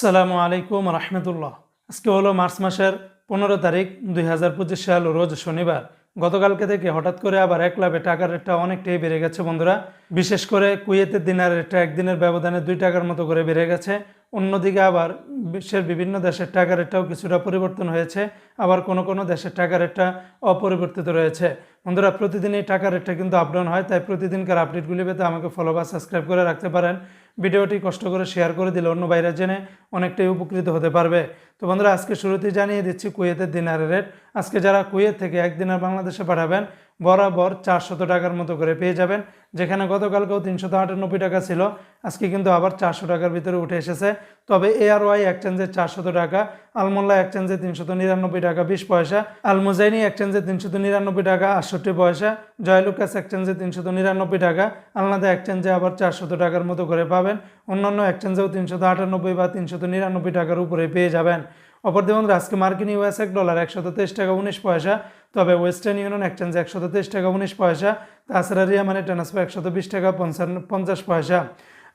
সালামু আলাইকুম রহমতুল্লাহ। আজকে হলো মার্চ মাসের পনেরো তারিখ দুই হাজার পঁচিশ সাল, রোজ শনিবার। গতকালকে থেকে হঠাৎ করে আবার এক লাভে টাকার রেটটা অনেকটাই বেড়ে গেছে বন্ধুরা। বিশেষ করে কুয়েতের দিনার রেটটা একদিনের ব্যবধানে দুই টাকার মতো করে বেড়ে গেছে। অন্যদিকে আবার বিশ্বের বিভিন্ন দেশের টাকা রেটটাও কিছুটা পরিবর্তন হয়েছে। আবার কোনো কোনো দেশের টাকা রেটটা অপরিবর্তিত রয়েছে। বন্ধুরা, প্রতিদিন এই টাকা রেটটা কিন্তু আপডাউন হয়, তাই প্রতিদিনকার আপডেটগুলি পেতে আমাকে ফলো বা সাবস্ক্রাইব করে রাখতে পারেন। ভিডিওটি কষ্ট করে শেয়ার করে দিলে অন্য বাইরে জেনে অনেকটাই উপকৃত হতে পারবে। তো বন্ধুরা, আজকে শুরুতেই জানিয়ে দিচ্ছি কুয়েতের দিনারের রেট আজকে যারা কুয়েত থেকে এক দিনার বাংলাদেশে পাঠাবেন বরাবর চারশত টাকার মতো করে পেয়ে যাবেন, যেখানে গতকালকেও তিনশত আটানব্বই টাকা ছিল, আজকে কিন্তু আবার চারশো টাকার ভিতরে উঠে এসেছে। তবে এআরওয়াই এক্সচেঞ্জে চারশত টাকা, আলমোল্লা এক্সচেঞ্জে তিনশত নিরানব্বই টাকা, বিশ পয়সা, আলমুজাইনি এক্সচেঞ্জে তিনশত নিরানব্বই টাকা, আটষট্টি পয়সা, জয়লুকাস এক্সচেঞ্জে তিনশত নিরানব্বই টাকা, আলনাদা এক্সচেঞ্জে আবার চারশত টাকার মতো করে পাবেন। অন্যান্য এক্সচেঞ্জেও তিনশত আটানব্বই বা তিনশত নিরানব্বই টাকার উপরে পেয়ে যাবেন। অপরদিকে বন্ধুরা আজকে মার্কিন ইউএস এক ডলার একশো তেইশ টাকা উনিশ পয়সা, তবে ওয়েস্টার্ন ইউনিয়ন এক্সচেঞ্জ একশো তেইশ টাকা উনিশ পয়সা, তাছাড়া রিয়া মানে ট্রান্সফার একশো বিশ টাকা পঞ্চান্ন পঞ্চাশ পয়সা।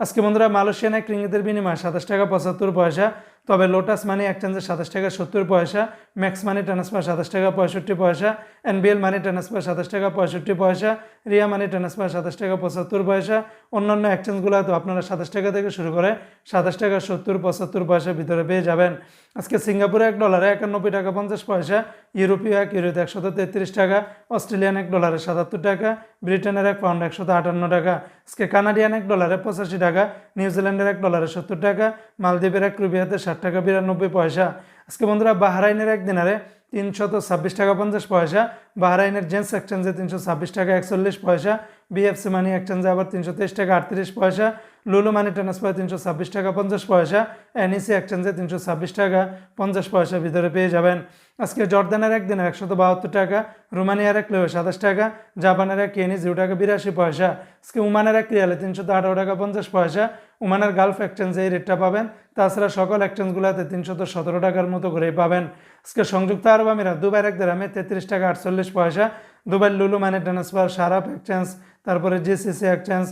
আজকে বন্ধুরা মালয়েশিয়ান এক রিঙ্গিতের বিনিময় সাতাশ টাকা পঁচাত্তর পয়সা তবে লোটাস মানি এক্সচেঞ্জে সাতাশ টাকা সত্তর পয়সা ম্যাক্স মানি ট্রান্সফার সাতাশ টাকা পঁয়ষট্টি পয়সা এনবিএল মানি ট্রান্সফার সাতাশ টাকা পঁয়ষট্টি পয়সা রিয়া মানি ট্রান্সফার সাতাশ টাকা পঁচাত্তর পয়সা, অন্যান্য এক্সচেঞ্জগুলো তো আপনারা সাতাশ টাকা থেকে শুরু করে সাতাশ টাকা সত্তর, পঁচাত্তর পয়সার ভিতরে পেয়ে যাবেন। আজকে সিঙ্গাপুরে এক ডলারে একানব্বই টাকা পঞ্চাশ পয়সা, ইউরোপীয় এক ইউরোতে একশত তেত্রিশ টাকা, অস্ট্রেলিয়ান এক ডলারে সাতাত্তর টাকা, ব্রিটেনের এক পাউন্ড একশত আটান্ন টাকা, আজকে কানাডিয়ান এক ডলারে পঁচাশি টাকা, নিউজিল্যান্ডের এক ডলারে সত্তর টাকা মালদ্বীপের এক রুবিয়াতে ষাট টাকা, বিরানব্বই পয়সা। আজকে বন্ধুরা, বাহরাইনের এক দিনারে তিনশত ছাব্বিশ টাকা পঞ্চাশ পয়সা, বাহরাইনের জেন্টস এক্সচেঞ্জে তিনশো ছাব্বিশ টাকা একচল্লিশ পয়সা বিএফসি মানি এক্সচেঞ্জে আবার তিনশো তেইশ টাকা আটত্রিশ পয়সা লুলু মানি ট্রান্সফার তিনশো ছাব্বিশ টাকা পঞ্চাশ পয়সা এনইসি এক্সচেঞ্জে তিনশো ছাব্বিশ টাকা পঞ্চাশ পয়সা ভিতরে পেয়ে যাবেন। আজকে জর্দানের একদিনের একশত বাহাত্তর টাকা, রোমানিয়ার এক লেও সাতাশ টাকা, জাপানের এক কেনি জিরো টাকা বিরাশি পয়সা। আজকে উমানের এক রিয়ালে তিনশত আঠারো টাকা পঞ্চাশ পয়সা। উমানের গালফ এক্সচেঞ্জে এই রেটটা পাবেন। তাছাড়া সকল এক্সচেঞ্জগুলোতে তিনশত সতেরো টাকার মতো করেই পাবেন। আজকে সংযুক্ত আরব আমিরাত, দুবাইয়ের এক দেরামে তেত্রিশ টাকা আটচল্লিশ পয়সা দুবাই লুলু মানে ট্রান্সফার সারাপ এক্সচেঞ্জ তারপরে জেসিসি একচেঞ্জ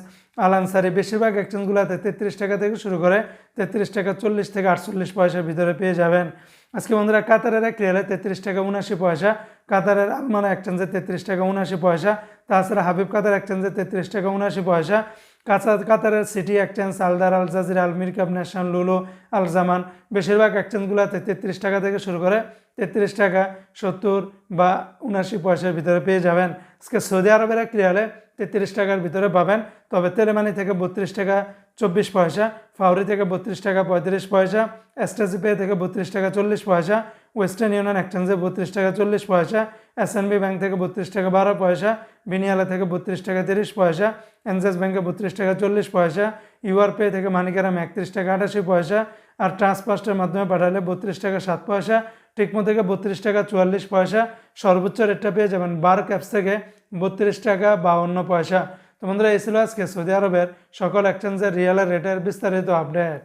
আলানসারি বেশিরভাগ একচেঞ্জগুলোতে তেত্রিশ টাকা থেকে শুরু করে তেত্রিশ টাকা, চল্লিশ থেকে আটচল্লিশ পয়সার ভিতরে পেয়ে যাবেন। আজকে বন্ধুরা, কাতারের এক রিয়ালে তেত্রিশ টাকা উনাশি পয়সা, কাতারের আলমানা একচেঞ্জে তেত্রিশ টাকা উনাশি পয়সা, তাছাড়া হাবিব কাতার একচেঞ্জে তেত্রিশ টাকা উনাশি পয়সা কাতারের city exchange Aldar, Al জাজির, Al Mirqab national LuLu, Al Zaman. বেশিরভাগ এক্সচেঞ্জগুলোতে তেত্রিশ টাকা থেকে শুরু করে তেত্রিশ টাকা, সত্তর বা উনাশি পয়সার ভিতরে পেয়ে যাবেন। আজকে সৌদি আরবের এক তেত্রিশ টাকার ভিতরে পাবেন। তবে তেলেমানি থেকে বত্রিশ টাকা, চব্বিশ পয়সা। ফাউরি থেকে বত্রিশ টাকা, পঁয়ত্রিশ পয়সা। এসটিসি পে থেকে বত্রিশ টাকা, চল্লিশ পয়সা। ওয়েস্টার্ন ইউনিয়ন এক্সচেঞ্জে বত্রিশ টাকা চল্লিশ পয়সা এসএনবি ব্যাংক থেকে বত্রিশ টাকা বারো পয়সা বিনিয়ালা থেকে বত্রিশ টাকা তিরিশ পয়সা এনজেস ব্যাংকে বত্রিশ টাকা চল্লিশ পয়সা ইউআর পে থেকে মানিকারাম একত্রিশ টাকা আটাশি পয়সা আর ট্রান্সফার্স্টের মাধ্যমে পাঠালে বত্রিশ টাকা সাত পয়সা টিকমো থেকে বত্রিশ টাকা চুয়াল্লিশ পয়সা, সর্বোচ্চ রেটটা পেয়ে যাবেন বার ক্যাপস থেকে বত্রিশ টাকা বাউন্ন পয়সা। তো বন্ধুরা, এই ছিল আজকে সৌদি আরবের সকল এক্সচেঞ্জের রিয়ালের রেটের বিস্তারিত আপডেট